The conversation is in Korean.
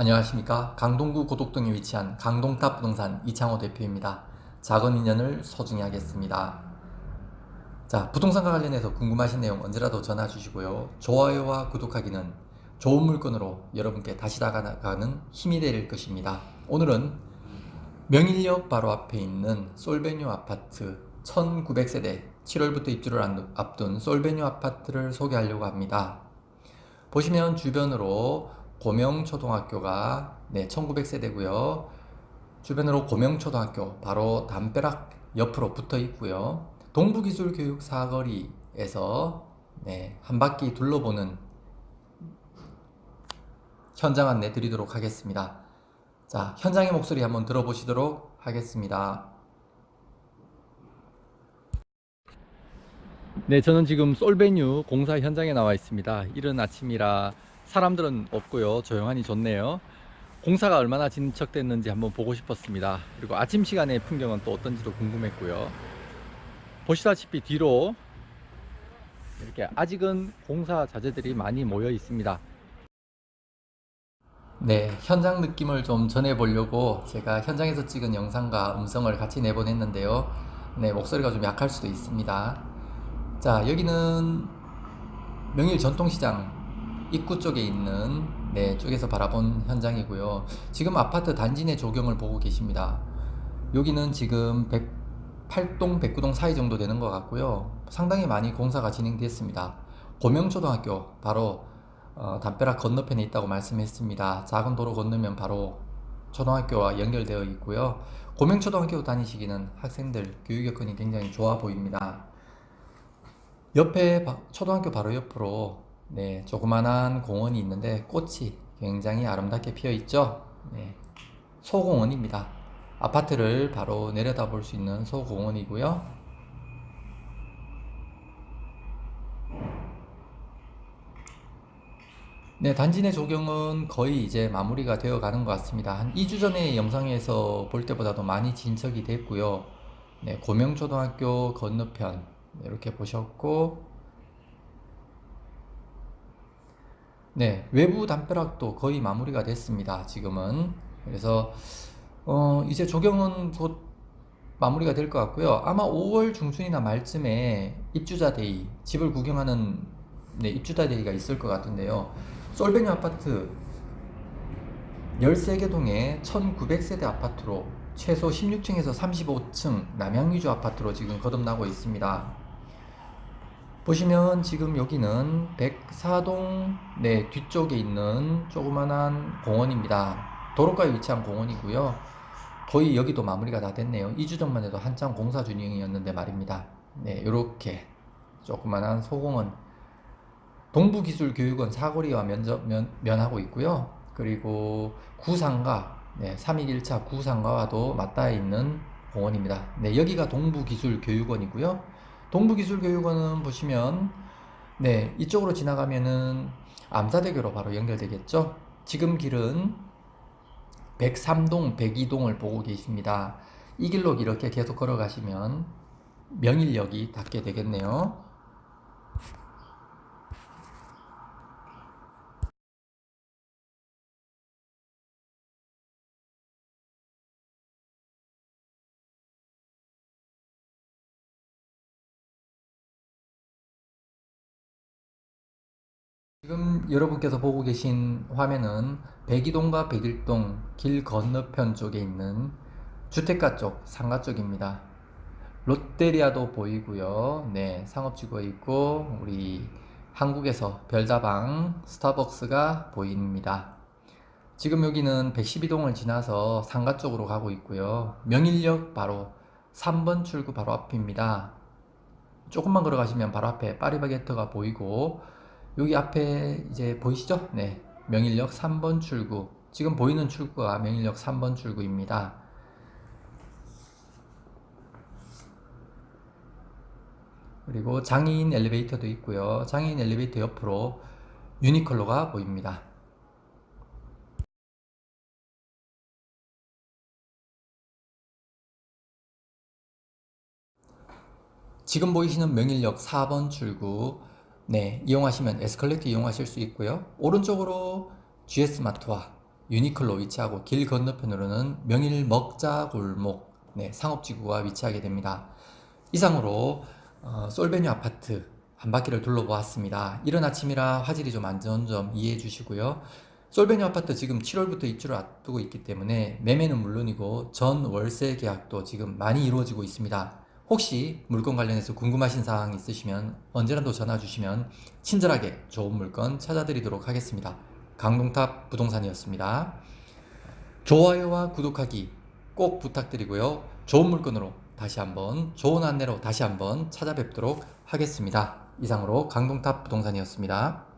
안녕하십니까. 강동구 고덕동에 위치한 강동탑 부동산 이창호 대표입니다. 작은 인연을 소중히 하겠습니다. 자, 부동산과 관련해서 궁금하신 내용 언제라도 전화 주시고요. 좋아요와 구독하기는 좋은 물건으로 여러분께 다시 다가가는 힘이 될 것입니다. 오늘은 명일역 바로 앞에 있는 솔베뉴 아파트 1900세대 7월부터 입주를 안- 앞둔 솔베뉴 아파트를 소개하려고 합니다. 보시면 주변으로 고명초등학교가 네, 1900세대고요. 주변으로 고명초등학교 바로 담벼락 옆으로 붙어 있고요. 동부기술교육 사거리에서 네, 한 바퀴 둘러보는 현장 안내 드리도록 하겠습니다. 자, 현장의 목소리 한번 들어보시도록 하겠습니다. 네, 저는 지금 솔베뉴 공사 현장에 나와 있습니다. 이른 아침이라 사람들은 없고요. 조용하니 좋네요. 공사가 얼마나 진척됐는지 한번 보고 싶었습니다. 그리고 아침 시간의 풍경은 또 어떤지도 궁금했고요. 보시다시피 뒤로 이렇게 아직은 공사 자재들이 많이 모여 있습니다. 네, 현장 느낌을 좀 전해 보려고 제가 현장에서 찍은 영상과 음성을 같이 내보냈는데요. 네, 목소리가 좀 약할 수도 있습니다. 자, 여기는 명일 전통시장 입구 쪽에 있는 네, 쪽에서 바라본 현장이고요. 지금 아파트 단지 내 조경을 보고 계십니다. 여기는 지금 108동, 109동 사이 정도 되는 것 같고요. 상당히 많이 공사가 진행됐습니다. 고명초등학교 바로 어, 담벼락 건너편에 있다고 말씀했습니다. 작은 도로 건너면 바로 초등학교와 연결되어 있고요. 고명초등학교 다니시기는 학생들 교육 여건이 굉장히 좋아 보입니다. 옆에 바- 초등학교 바로 옆으로 네, 조그만한 공원이 있는데 꽃이 굉장히 아름답게 피어 있죠. 네, 소공원입니다. 아파트를 바로 내려다 볼 수 있는 소공원이고요. 네, 단지 내 조경은 거의 이제 마무리가 되어 가는 것 같습니다. 한 2주 전에 영상에서 볼 때보다도 많이 진척이 됐고요. 네, 고명초등학교 건너편 이렇게 보셨고, 네, 외부 담벼락도 거의 마무리가 됐습니다. 지금은. 그래서, 어, 이제 조경은 곧 마무리가 될 것 같고요. 아마 5월 중순이나 말쯤에 입주자 데이, 집을 구경하는 네, 입주자 데이가 있을 것 같은데요. 솔베뉴 아파트 13개 동의 1900세대 아파트로 최소 16층에서 35층 남양유주 아파트로 지금 거듭나고 있습니다. 보시면 지금 여기는 104동 네, 뒤쪽에 있는 조그만한 공원입니다. 도로가에 위치한 공원이고요. 거의 여기도 마무리가 다 됐네요. 2주 전만 해도 한창 공사 중이었는데 말입니다. 네, 이렇게 조그만한 소공원 동부기술교육원 사거리와 면접, 면, 면하고 있고요. 그리고 구상가, 네, 321차 구상가와도 맞닿아 있는 공원입니다. 네, 여기가 동부기술교육원이고요. 동부기술교육원은 보시면, 네, 이쪽으로 지나가면은 암사대교로 바로 연결되겠죠. 지금 길은 103동, 102동을 보고 계십니다. 이 길로 이렇게 계속 걸어가시면 명일역이 닿게 되겠네요. 지금 여러분께서 보고 계신 화면은 백이동과 백일동 길 건너편 쪽에 있는 주택가 쪽, 상가 쪽입니다. 롯데리아도 보이고요. 네, 상업지구가 있고 우리 한국에서 별다방, 스타벅스가 보입니다. 지금 여기는 112동을 지나서 상가 쪽으로 가고 있고요. 명일역 바로 3번 출구 바로 앞입니다. 조금만 걸어가시면 바로 앞에 파리바게트가 보이고 여기 앞에 이제 보이시죠? 네. 명일역 3번 출구. 지금 보이는 출구가 명일역 3번 출구입니다. 그리고 장애인 엘리베이터도 있고요. 장애인 엘리베이터 옆으로 유니클로가 보입니다. 지금 보이시는 명일역 4번 출구 네, 이용하시면 에스컬레이터 이용하실 수 있고요. 오른쪽으로 GS마트와 유니클로 위치하고 길 건너편으로는 명일 먹자 골목 네, 상업지구가 위치하게 됩니다. 이상으로 어, 솔베뉴 아파트 한 바퀴를 둘러보았습니다. 이른 아침이라 화질이 좀 안 좋은 점 이해해 주시고요. 솔베뉴 아파트 지금 7월부터 입주를 앞두고 있기 때문에 매매는 물론이고 전 월세 계약도 지금 많이 이루어지고 있습니다. 혹시 물건 관련해서 궁금하신 사항 있으시면 언제라도 전화 주시면 친절하게 좋은 물건 찾아드리도록 하겠습니다. 강동탑 부동산이었습니다. 좋아요와 구독하기 꼭 부탁드리고요. 좋은 물건으로 다시 한번 좋은 안내로 다시 한번 찾아뵙도록 하겠습니다. 이상으로 강동탑 부동산이었습니다.